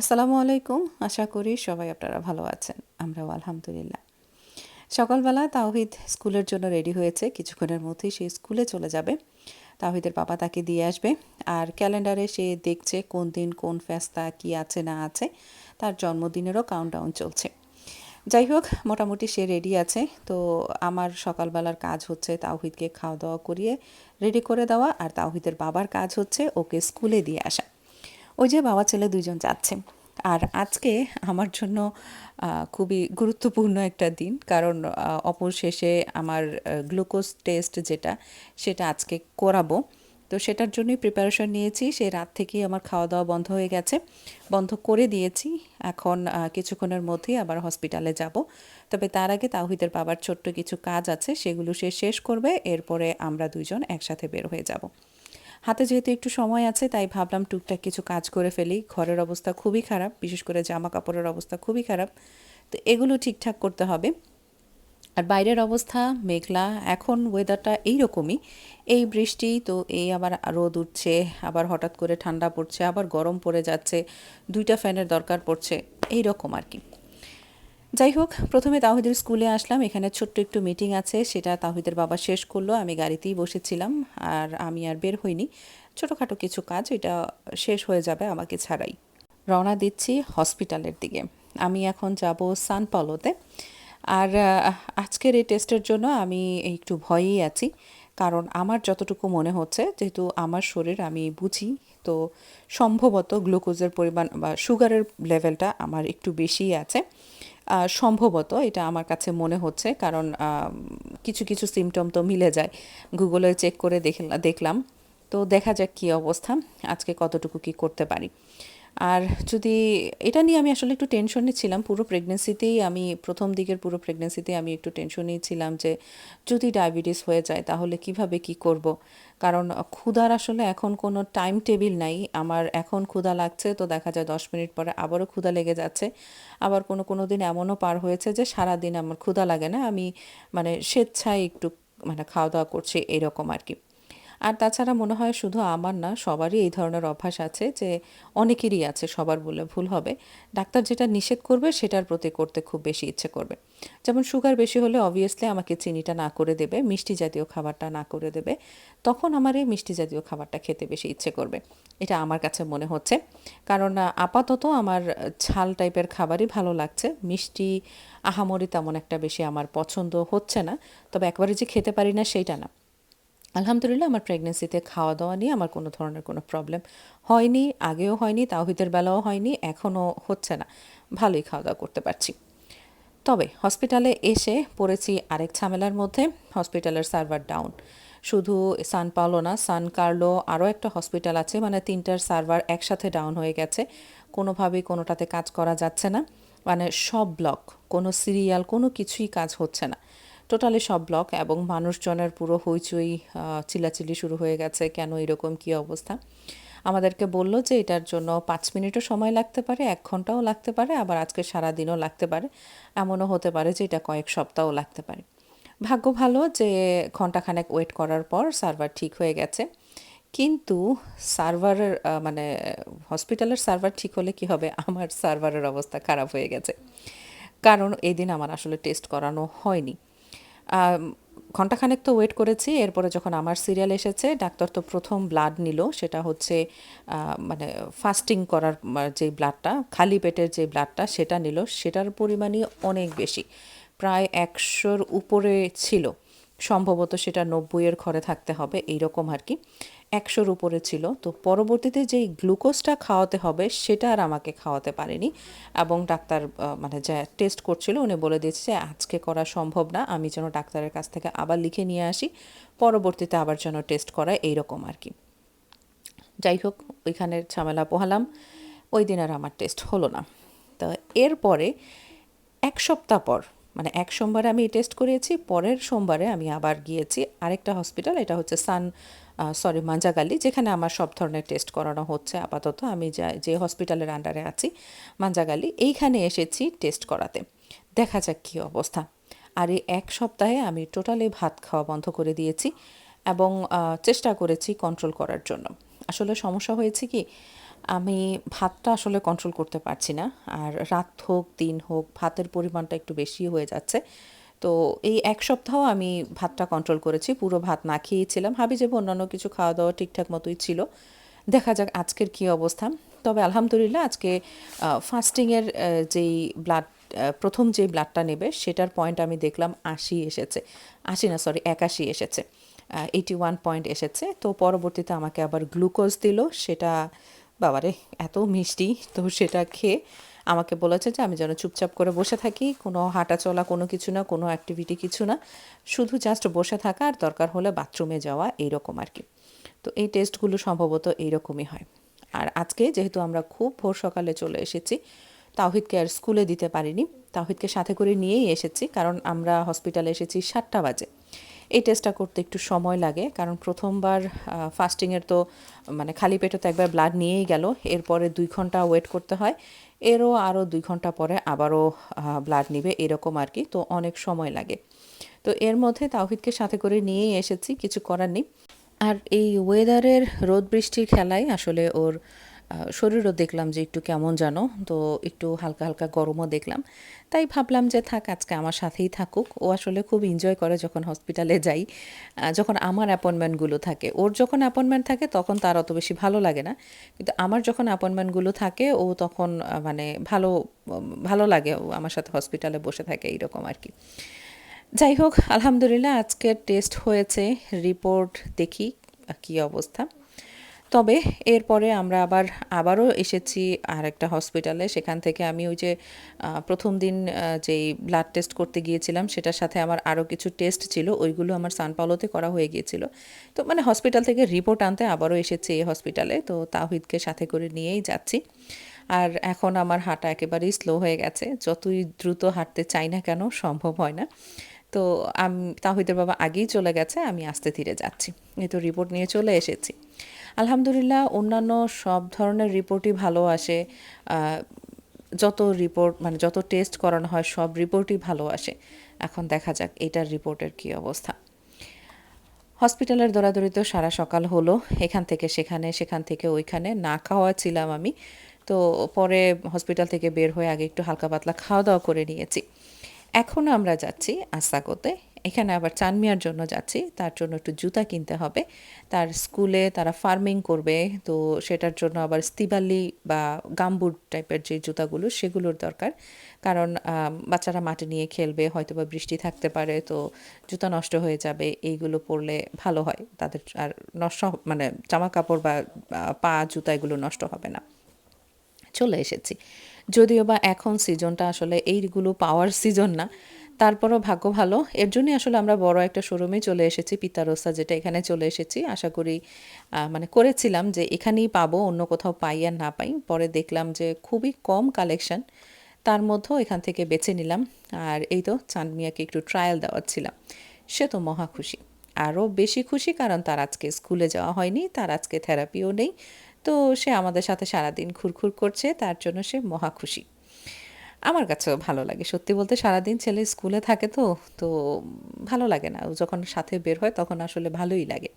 আসসালামু আলাইকুম। আশা করি সবাই আপনারা ভালো আছেন। আমরাও আলহামদুলিল্লাহ। সকালবেলা তাওহিদ স্কুলের জন্য রেডি হয়েছে। কিছুক্ষণের মধ্যেই সে স্কুলে চলে যাবে। তাওহিদের বাবা তাকে দিয়ে আসবে। আর ক্যালেন্ডারে সে দেখছে কোন দিন কোন ফেস্তা কি আছে না আছে। তার জন্মদিনেরও কাউন্টডাউন চলছে। যাই হোক, মোটামুটি সে রেডি আছে। তো আমার সকালবেলার কাজ হচ্ছে তাওহিদকে খাওয়া দাওয়া করিয়ে রেডি করে দেওয়া। আর তাওহিদের বাবার কাজ হচ্ছে ওকে স্কুলে দিয়ে আসা। ওই যে বাবা ছেলে দুইজন যাচ্ছে। আর আজকে আমার জন্য খুবই গুরুত্বপূর্ণ একটা দিন। কারণ আহ, অপরশেষে আমার গ্লুকোজ টেস্ট যেটা সেটা আজকে করাবো। তো সেটার জন্যই প্রিপারেশন নিয়েছি। সে রাত থেকেই আমার খাওয়া দাওয়া বন্ধ হয়ে গেছে। বন্ধ করে দিয়েছি। এখন কিছুক্ষণের মধ্যেই আবার হসপিটালে যাব। তবে তার আগে তাওহিদের বাবার ছোট্ট কিছু কাজ আছে। সেগুলো সে শেষ করবে। এরপরে আমরা দুইজন একসাথে বের হয়ে যাব। হাতে যেহেতু একটু সময় আছে, তাই ভাবলাম টুকটাক কিছু কাজ করে ফেলি। ঘরের অবস্থা খুবই খারাপ, বিশেষ করে জামা কাপড়ের অবস্থা খুবই খারাপ। তো এগুলো ঠিকঠাক করতে হবে। আর বাইরের অবস্থা মেঘলা, এখন ওয়েদারটা এইরকমই। এই বৃষ্টি, তো এই আবার রোদ উঠছে, আবার হঠাৎ করে ঠান্ডা পড়ছে, আবার গরম পড়ে যাচ্ছে, দুইটা ফ্যানের দরকার পড়ছে এই রকম আর কি। যাই হোক প্রথমে তাহিদের স্কুলে আসলাম। এখানে ছোট্ট একটু মিটিং আছে, সেটা তাহিদের বাবা শেষ করল। আমি গাড়িতেই বসেছিলাম, আর আমি আর বের হইনি। ছোটোখাটো কিছু কাজ, এটা শেষ হয়ে যাবে আমাকে ছাড়াই। রওনা দিচ্ছি হসপিটালের দিকে। আমি এখন যাব সান পালোতে আর আজকের এই টেস্টের জন্য আমি একটু ভয়েই আছি। কারণ আমার যতটুকু মনে হচ্ছে, যেহেতু আমার শরীর আমি বুঝি তো সম্ভবত গ্লুকোজের পরিমাণ বা সুগারের লেভেলটা আমার একটু বেশিই আছে। সম্ভবত এটা আমার কাছে মনে হচ্ছে কারণ কিছু কিছু সিমটম তো মিলে যায়। গুগলে চেক করে দেখলা, দেখলাম। তো দেখা যাক কী অবস্থা। আজকে কতটুকু কি করতে পারি। আর যদি এটা নিয়ে আমি আসলে একটু টেনশনে ছিলাম, পুরো প্রেগনেন্সিতেই আমি, প্রথম দিকের পুরো প্রেগনেন্সিতে আমি একটু টেনশনেই ছিলাম যে, যদি ডায়াবেটিস হয়ে যায় তাহলে কীভাবে কি করব? কারণ ক্ষুধার আসলে এখন কোনো টাইম টেবিল নাই। আমার এখন ক্ষুধা লাগছে তো দেখা যায় দশ মিনিট পরে আবারও ক্ষুধা লেগে যাচ্ছে। আবার কোনো কোনো দিন এমনও পার হয়েছে যে সারা দিন আমার ক্ষুধা লাগে না। আমি মানে স্বেচ্ছায় একটু মানে খাওয়া দাওয়া করছি, এরকম আর কি। আর তাছাড়া মনে হয় শুধু আমার না, সবারই এই ধরনের অভ্যাস আছে যে অনেকেরই আছে, সবার বলে ভুল হবে। ডাক্তার যেটা নিষেধ করবে সেটার প্রতি করতে খুব বেশি ইচ্ছে করবে। যেমন সুগার বেশি হলে অবভিয়াসলি আমাকে চিনিটা না করে দেবে, মিষ্টি জাতীয় খাবারটা না করে দেবে, তখন আমার এই মিষ্টি জাতীয় খাবারটা খেতে বেশি ইচ্ছে করবে। এটা আমার কাছে মনে হচ্ছে। কারণ আপাতত আমার ঝাল টাইপের খাবারই ভালো লাগছে। মিষ্টি, আহামরি তেমন একটা বেশি আমার পছন্দ হচ্ছে না। তবে একবারে যে খেতে পারি না সেইটা না। আলহামদুলিল্লাহ আমার প্রেগনেন্সিতে খাওয়া দাওয়া নিয়ে আমার কোনো ধরনের কোনো প্রবলেম হয়নি, আগেও হয়নি, তাওহিদের বেলাও হয়নি, এখনও হচ্ছে না। ভালোই খাওয়া দাওয়া করতে পারছি। তবে হসপিটালে এসে পড়েছি আরেক ঝামেলার মধ্যে হসপিটালের সার্ভার ডাউন শুধু সান পাওলো না সান কার্লো আরও একটা হসপিটাল আছে মানে তিনটার সার্ভার একসাথে ডাউন হয়ে গেছে। কোনোভাবেই কোনোটাতে কাজ করা যাচ্ছে না। মানে সব ব্লক কোনো সিরিয়াল কোনো কিছুই কাজ হচ্ছে না। টোটালি সব ব্লক এবং মানুষজনের পুরো হইচই আহ, চিল্লাচিল্লি শুরু হয়ে গেছে কেন এরকম কী অবস্থা? আমাদেরকে বলল যে এটার জন্য পাঁচ মিনিটও সময় লাগতে পারে এক ঘন্টাও লাগতে পারে আবার আজকে সারা দিনও লাগতে পারে। এমনও হতে পারে যে এটা কয়েক সপ্তাহও লাগতে পারে। ভাগ্য ভালো যে ঘন্টাখানেক ওয়েট করার পর সার্ভার ঠিক হয়ে গেছে। কিন্তু সার্ভারের মানে হসপিটালের সার্ভার ঠিক হলে কি হবে? আমার সার্ভারের অবস্থা খারাপ হয়ে গেছে। কারণ এই দিন আমার আসলে টেস্ট করানো হয়নি। আম, ঘন্টাখানেক তো ওয়েট করেছি। এরপরে যখন আমার সিরিয়াল এসেছে ডাক্তার তো প্রথম ব্লাড নিল। সেটা হচ্ছে মানে ফাস্টিং করার যে ব্লাডটা খালি পেটের যে ব্লাডটা সেটা নিল। সেটার পরিমাণই অনেক বেশি। প্রায় একশোর উপরে ছিল। সম্ভবত সেটা নব্বইয়ের ঘরে থাকতে হবে এইরকম আর কি। একশোর উপরে ছিল। তো পরবর্তীতে যেই গ্লুকোজটা খাওয়াতে হবে সেটা আর আমাকে খাওয়াতে পারেনি এবং ডাক্তার মানে যা টেস্ট করছিল উনি বলে দিয়েছে যে আজকে করা সম্ভব না, আমি যেন ডাক্তারের কাছ থেকে আবার লিখে নিয়ে আসি, পরবর্তীতে আবার যেন টেস্ট করায় এইরকম আর কি। যাই হোক ওইখানের ঝামেলা পোহালাম, ওই দিন আর আমার টেস্ট হলো না। তো এরপরে এক সপ্তাহ পর মানে এক সোমবারে আমি টেস্ট করিয়েছি, পরের সোমবারে আমি আবার গিয়েছি আরেকটা হসপিটাল, এটা হচ্ছে সান সরি মাঞ্জাগালি, যেখানে আমার সব ধরনের টেস্ট করানো হচ্ছে। আপাতত আমি যা, যে হসপিটালের আন্ডারে আছি, মাঞ্জাগালি, এইখানে এসেছি টেস্ট করাতে। দেখা যাক কী অবস্থা। আর এই এক সপ্তাহে আমি টোটালি ভাত খাওয়া বন্ধ করে দিয়েছি এবং চেষ্টা করেছি কন্ট্রোল করার জন্য। আসলে সমস্যা হয়েছে কি, আমি ভাতটা আসলে কন্ট্রোল করতে পারছি না। আর রাত হোক, দিন হোক, ভাতের পরিমাণটা একটু বেশি হয়ে যাচ্ছে। তো এই এক সপ্তাহ আমি ভাতটা কন্ট্রোল করেছি, পুরো ভাত না খেয়েছিলাম। ভাবি যে অন্যান্য কিছু খাওয়া দাওয়া ঠিকঠাক মতোই ছিল। দেখা যাক আজকের কী অবস্থা। তবে আলহামদুলিল্লাহ আজকে ফাস্টিংয়ের যেই ব্লাড প্রথম যে ব্লাডটা নেবে সেটার পয়েন্ট আমি দেখলাম আশি এসেছে। আশি না সরি একাশি এসেছে। এইটি ওয়ান পয়েন্ট এসেছে। তো পরবর্তীতে আমাকে আবার গ্লুকোজ দিল। সেটা, বাবারে, এত মিষ্টি। তো সেটা খেয়ে আমাকে বলেছে যে আমি যেন চুপচাপ করে বসে থাকি, কোনো হাঁটা চলা কোনো কিছু না, কোনো অ্যাক্টিভিটি কিছু না। শুধু জাস্ট বসে থাকা আর দরকার হলে বাথরুমে যাওয়া, এইরকম আর কি। তো এই টেস্টগুলো সম্ভবত এইরকমই হয়। আর আজকে যেহেতু আমরা খুব ভোর সকালে চলে এসেছি, তাওহিদকে আর স্কুলে দিতে পারিনি। তাওহিদকে সাথে করে নিয়েই এসেছি, কারণ আমরা হসপিটালে এসেছি সাতটা বাজে। এই টেস্টটা করতে একটু সময় লাগে, কারণ প্রথমবার ফাস্টিংয়ের তো মানে খালি পেটে তো একবার ব্লাড নিয়েই গেল, এরপরে দুই ঘণ্টা ওয়েট করতে হয়, এরও আরও দুই ঘণ্টা পরে আবারও ব্লাড নিবে, এরকম আর কি, তো অনেক সময় লাগে। তো এর মধ্যে তাওহিদকে সাথে করে নিয়েই এসেছি, কিছু করার নেই। আর এই ওয়েদারের রোদ বৃষ্টির খেলায় আসলে ওর শরীরও দেখলাম যে একটু কেমন জানো তো একটু হালকা হালকা গরমও দেখলাম। তাই ভাবলাম যে থাক, আজকে আমার সাথেই থাকুক। ও আসলে খুব এনজয় করে যখন হসপিটালে যাই। যখন আমার অ্যাপয়েন্টমেন্টগুলো থাকে, ওর যখন অ্যাপয়েন্টমেন্ট থাকে তখন তার অত বেশি ভালো লাগে না। কিন্তু আমার যখন অ্যাপয়েন্টমেন্টগুলো থাকে, ও তখন মানে ভালো ভালো লাগে। ও আমার সাথে হসপিটালে বসে থাকে এইরকম আর কি। যাই হোক, আলহামদুলিল্লাহ আজকের টেস্ট হয়েছে। রিপোর্ট দেখি কী অবস্থা। তবে এরপরে আমরা আবার, আবারও এসেছি আর একটা হসপিটালে সেখান থেকে আমি ওই যে প্রথম দিন যেই ব্লাড টেস্ট করতে গিয়েছিলাম, সেটার সাথে আমার আরও কিছু টেস্ট ছিল। ওইগুলো আমার সানপালোতে করা হয়ে গিয়েছিল। তো মানে হসপিটাল থেকে রিপোর্ট আনতে আবারও এসেছি এই হসপিটালে তো তাহিদকে সাথে করে নিয়েই যাচ্ছি। আর এখন আমার হাঁটা একেবারেই স্লো হয়ে গেছে। যতই দ্রুত হাঁটতে চাই না কেন, সম্ভব হয় না। তো আমি তাহিদের বাবা আগেই চলে গেছে, আমি আস্তে ধীরে যাচ্ছি। এই তো রিপোর্ট নিয়ে চলে এসেছি। আলহামদুলিল্লাহ, অন্যান্য সব ধরনের রিপোর্টই ভালো আসে। যত রিপোর্ট মানে যত টেস্ট করানো হয়, সব রিপোর্টই ভালো আসে। এখন দেখা যাক এটার রিপোর্টের কী অবস্থা। হসপিটালের দৌড়াদৌড়িতেও সারা সকাল হলো, এখান থেকে সেখানে, সেখান থেকে ওইখানে। না খাওয়া ছিলাম আমি, তো পরে হসপিটাল থেকে বের হয়ে আগে একটু হালকা পাতলা খাওয়া দাওয়া করে নিয়েছি। এখন আমরা যাচ্ছি আসাকোতে এখানে আবার চানমিয়ার জন্য যাচ্ছি, তার জন্য একটু জুতা কিনতে হবে। তার স্কুলে তারা ফার্মিং করবে, তো সেটার জন্য আবার স্তিবালি বা গাম্বুট টাইপের যে জুতাগুলো, সেগুলোর দরকার। কারণ বাচ্চারা মাঠে নিয়ে খেলবে হয়তো বা বৃষ্টি থাকতে পারে, তো জুতা নষ্ট হয়ে যাবে, এইগুলো পরলে ভালো হয়। তাদের আর নষ্ট মানে জামা কাপড় বা পা, জুতা এগুলো নষ্ট হবে না। চলে এসেছি। যদিও বা এখন সিজনটা আসলে এইগুলো পাওয়ার সিজন না তারপরও ভাগ্য ভালো। এর জন্যই আসলে আমরা বড় একটা শোরুমে চলে এসেছি পিতারোসা যেটা এখানে চলে এসেছি। আশা করি মানে করেছিলাম যে এখানেই পাবো, অন্য কোথাও পাই আর না পাই। পরে দেখলাম যে খুবই কম কালেকশন তার মধ্যেও এখান থেকে বেছে নিলাম। আর এই তো চাঁদমিয়াকে একটু ট্রায়াল দেওয়াচ্ছিলাম সে তো মহা খুশি। আরও বেশি খুশি কারণ তার আজকে স্কুলে যাওয়া হয়নি, তার আজকে থেরাপিও নেই। তো সে আমাদের সাথে সারাদিন খুরখুর করছে, তার জন্য সে মহা খুশি। আমার কাছেও ভালো লাগে। সত্যি বলতে সারাদিন ছেলে স্কুলে থাকে তো তো ভালো লাগে না। ও যখন সাথে বের হয় তখন আসলে ভালোই লাগে।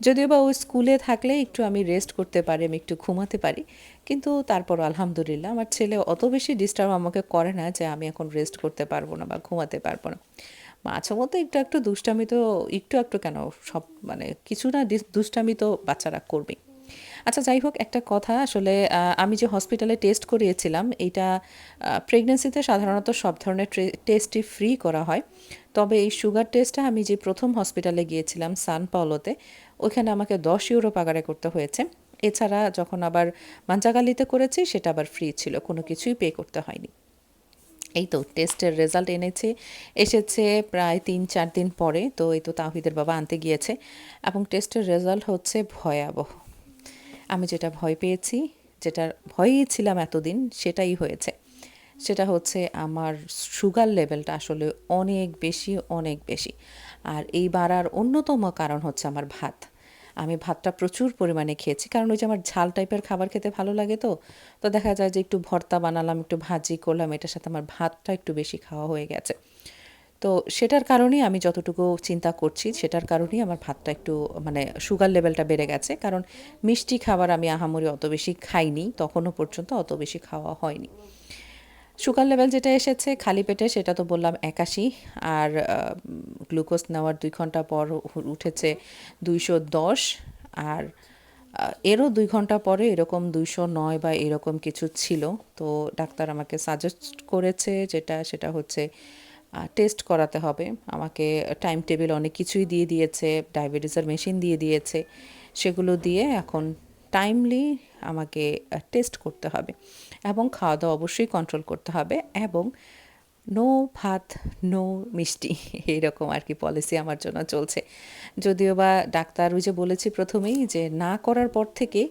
যদিও বা ও স্কুলে থাকলে একটু আমি রেস্ট করতে পারি, আমি একটু ঘুমাতে পারি। কিন্তু তারপর আলহামদুলিল্লাহ আমার ছেলে অত বেশি ডিস্টার্ব আমাকে করে না যে আমি এখন রেস্ট করতে পারব না বা ঘুমাতে পারব না। মাঝে মধ্যে একটু একটু দুষ্টামি তো, একটু একটু কেন সব মানে কিছু না দুষ্টামি তো বাচ্চারা করবেই। আচ্ছা যাই হোক, একটা কথা। আসলে আমি যে হসপিটালে টেস্ট করিয়েছিলাম, এইটা প্রেগনেন্সিতে সাধারণত সব ধরনের টেস্টই ফ্রি করা হয়। তবে এই সুগার টেস্টটা আমি যে প্রথম হসপিটালে গিয়েছিলাম সান পাওলোতে ওইখানে আমাকে দশ ইউরো পাগারে করতে হয়েছে। এছাড়া যখন আবার মাঞ্জাগালিতে করেছি, সেটা আবার ফ্রি ছিল, কোনো কিছুই পে করতে হয়নি। এই তো টেস্টের রেজাল্ট এনেছে, এসেছে প্রায় তিন, চার দিন পরে। তো এই তো তাহিদের বাবা আনতে গিয়েছে। এবং টেস্টের রেজাল্ট হচ্ছে ভয়াবহ। আমি যেটা ভয় পেয়েছি, যেটার ভয়েই ছিলাম এতদিন, সেটাই হয়েছে। সেটা হচ্ছে আমার সুগার লেভেলটা আসলে অনেক বেশি অনেক বেশি। আর এই বাড়ার অন্যতম কারণ হচ্ছে আমার ভাত। আমি ভাতটা প্রচুর পরিমাণে খেয়েছি, কারণ ওই যে আমার ঝাল টাইপের খাবার খেতে ভালো লাগে তো। তো দেখা যায় যে একটু ভর্তা বানালাম, একটু ভাজি করলাম, এটার সাথে আমার ভাতটা একটু বেশি খাওয়া হয়ে গেছে। তো সেটার কারণেই আমি যতটুকু চিন্তা করছি, সেটার কারণেই আমার ভাতটা একটু মানে সুগার লেভেলটা বেড়ে গেছে। কারণ মিষ্টি খাবার আমি আহামরি অত বেশি খাইনি, তখনও পর্যন্ত অত বেশি খাওয়া হয়নি। সুগার লেভেল যেটা এসেছে, খালি পেটে সেটা তো বললাম একাশি। আর গ্লুকোজ নেওয়ার দুই ঘণ্টা পর উঠেছে দুইশো দশ। আর এরও দুই ঘণ্টা পরে এরকম দুইশো নয় বা এরকম কিছু ছিল। তো ডাক্তার আমাকে সাজেস্ট করেছে যেটা, সেটা হচ্ছে টেস্ট করাতে হবে। আমাকে টাইম টেবিল অনেক কিছুই দিয়ে দিয়েছে ডায়াবেটিসের মেশিন দিয়ে দিয়েছে। সেগুলো দিয়ে এখন টাইমলি আমাকে টেস্ট করতে হবে এবং খাওয়া দাওয়া অবশ্যই কন্ট্রোল করতে হবে এবং নো ভাত নো মিষ্টি এইরকম আর কি পলিসি আমার জন্য চলছে। যদিও বা ডাক্তার ওই যে বলেছি প্রথমেই যে না করার পর থেকে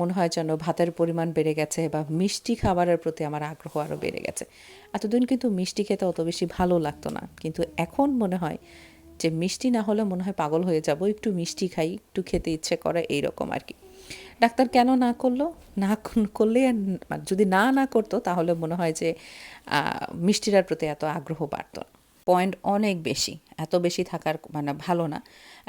মনে হয় যেন ভাতের পরিমাণ বেড়ে গেছে বা মিষ্টি খাবারের প্রতি আমার আগ্রহ আরও বেড়ে গেছে। এতদিন কিন্তু মিষ্টি খেতে অত বেশি ভালো লাগতো না। কিন্তু এখন মনে হয় যে মিষ্টি না হলে মনে হয় পাগল হয়ে যাব, একটু মিষ্টি খাই, একটু খেতে ইচ্ছে করে এই রকম আর কি। ডাক্তার কেন না করল? না করলে মানে যদি না না করতো, তাহলে মনে হয় যে মিষ্টিটার প্রতি এত আগ্রহ বাড়তো না। পয়েন্ট অনেক বেশি, এত বেশি থাকার মানে ভালো না।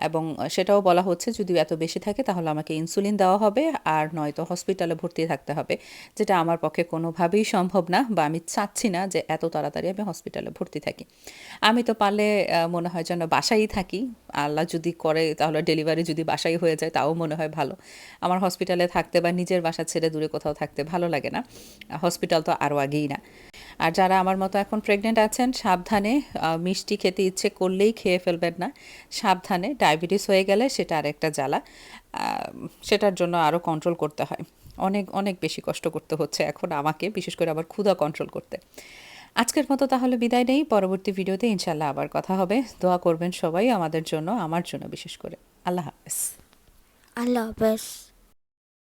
এবং সেটাও বলা হচ্ছে যদি এত বেশি থাকে তাহলে আমাকে ইনসুলিন দেওয়া হবে আর নয়তো হসপিটালে ভর্তি থাকতে হবে, যেটা আমার পক্ষে কোনোভাবেই সম্ভব না বা আমি চাচ্ছি না যে এত তাড়াতাড়ি আমি হসপিটালে ভর্তি থাকি। আমি তো পারলে মনে হয় যেন বাসায় থাকি, আল্লাহ যদি করে তাহলে ডেলিভারি যদি বাসায় হয়ে যায় তাও মনে হয় ভালো। আমার হসপিটালে থাকতে বা নিজের বাসা ছেড়ে দূরে কোথাও থাকতে ভালো লাগে না হসপিটাল তো আরও আগেই না। আর যারা আমার মতো এখন প্রেগনেন্ট আছেন, সাবধানে মিষ্টি খেতে ইচ্ছে করলেই খেয়ে ফেলবেন না। সাবধানে ডায়াবেটিস হয়ে গেলে সেটা আরেকটা জ্বালা সেটার জন্য আরও কন্ট্রোল করতে হয়। অনেক অনেক বেশি কষ্ট করতে হচ্ছে এখন আমাকে, বিশেষ করে আবার ক্ষুধা কন্ট্রোল করতে। আজকের মতো তাহলে বিদায় নেই। পরবর্তী ভিডিওতে ইনশাল্লাহ আবার কথা হবে। দোয়া করবেন সবাই আমাদের জন্য, আমার জন্য বিশেষ করে। আল্লাহ হাফেজ। আল্লাহ হাফেজ।